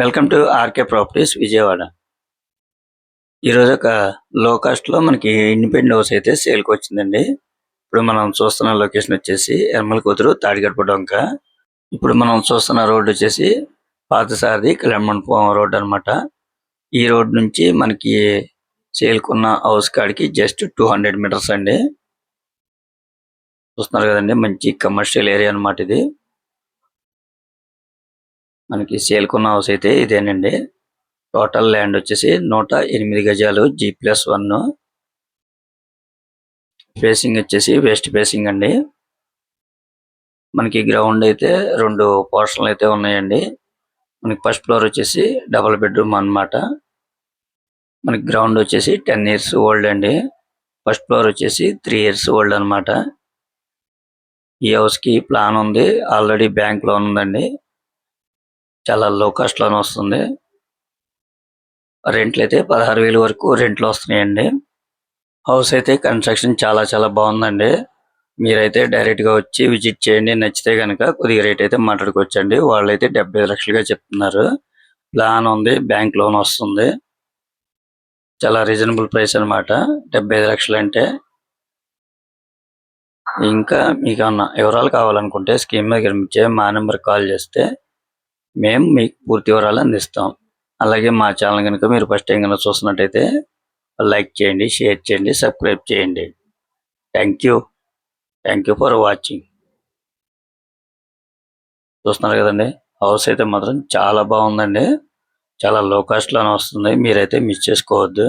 Welcome to RK properties Vijayawada. ఈరోజు ఒక లో కాస్ట్లో మనకి ఇండిపెండెంట్ హౌస్ అయితే సేల్కి వచ్చిందండి. ఇప్పుడు మనం చూస్తున్న లొకేషన్ వచ్చేసి ఎర్మల కూతురు తాడిగడప డొంక. ఇప్పుడు మనం చూస్తున్న రోడ్ వచ్చేసి పాతసారథి కళ్యాణ మండపం రోడ్ అన్నమాట. ఈ రోడ్ నుంచి మనకి సేల్కున్న హౌస్ కాడికి జస్ట్ టూ హండ్రెడ్ మీటర్స్ అండి. చూస్తున్నారు కదండి మంచి కమర్షియల్ ఏరియా అన్నమాట ఇది. మనకి సేల్కున్న హౌస్ అయితే ఇదేనండి. టోటల్ ల్యాండ్ వచ్చేసి నూట ఎనిమిది గజాలు జీ ప్లస్ వన్ ఫేసింగ్ వచ్చేసి వెస్ట్ ఫేసింగ్ అండి. మనకి గ్రౌండ్ అయితే రెండు పోర్షన్లు అయితే ఉన్నాయండి. మనకి ఫస్ట్ ఫ్లోర్ వచ్చేసి డబుల్ బెడ్రూమ్ అన్నమాట. మనకి గ్రౌండ్ వచ్చేసి టెన్ ఇయర్స్ ఓల్డ్ అండి. ఫస్ట్ ఫ్లోర్ వచ్చేసి త్రీ ఇయర్స్ ఓల్డ్ అన్నమాట. ఈ హౌస్కి ప్లాన్ ఉంది. ఆల్రెడీ బ్యాంక్ లోన్ ఉందండి. చాలా లో కాస్ట్లోనే వస్తుంది. రెంట్లు అయితే పదహారు వేలు వరకు రెంట్లు వస్తున్నాయండి. హౌస్ అయితే కన్స్ట్రక్షన్ చాలా చాలా బాగుందండి. మీరైతే డైరెక్ట్గా వచ్చి విజిట్ చేయండి. నచ్చితే కనుక కొద్దిగా రేట్ అయితే మాట్లాడుకోవచ్చండి. వాళ్ళైతే డెబ్బై లక్షలుగా చెప్తున్నారు. ప్లాన్ ఉంది. బ్యాంక్ లోన్ వస్తుంది. చాలా రీజనబుల్ ప్రైస్ అన్నమాట. డెబ్బై ఐదు లక్షలు అంటే. ఇంకా మీకు ఏమన్నా వివరాలు కావాలనుకుంటే స్కీమ్ మీద కనిపించే మా నెంబర్ కాల్ చేస్తే మేము మీకు పూర్తి వివరాలు అందిస్తాం. అలాగే మా ఛానల్ కనుక మీరు ఫస్ట్ టైం కనుక చూస్తున్నట్టయితే లైక్ చేయండి షేర్ చేయండి సబ్స్క్రైబ్ చేయండి. Thank you thank you for watching చూస్తున్నారు కదండి? హౌస్ అయితే మాత్రం చాలా బాగుందండి. చాలా లో కాస్ట్లోనే వస్తుంది. మీరైతే మిస్ చేసుకోవద్దు.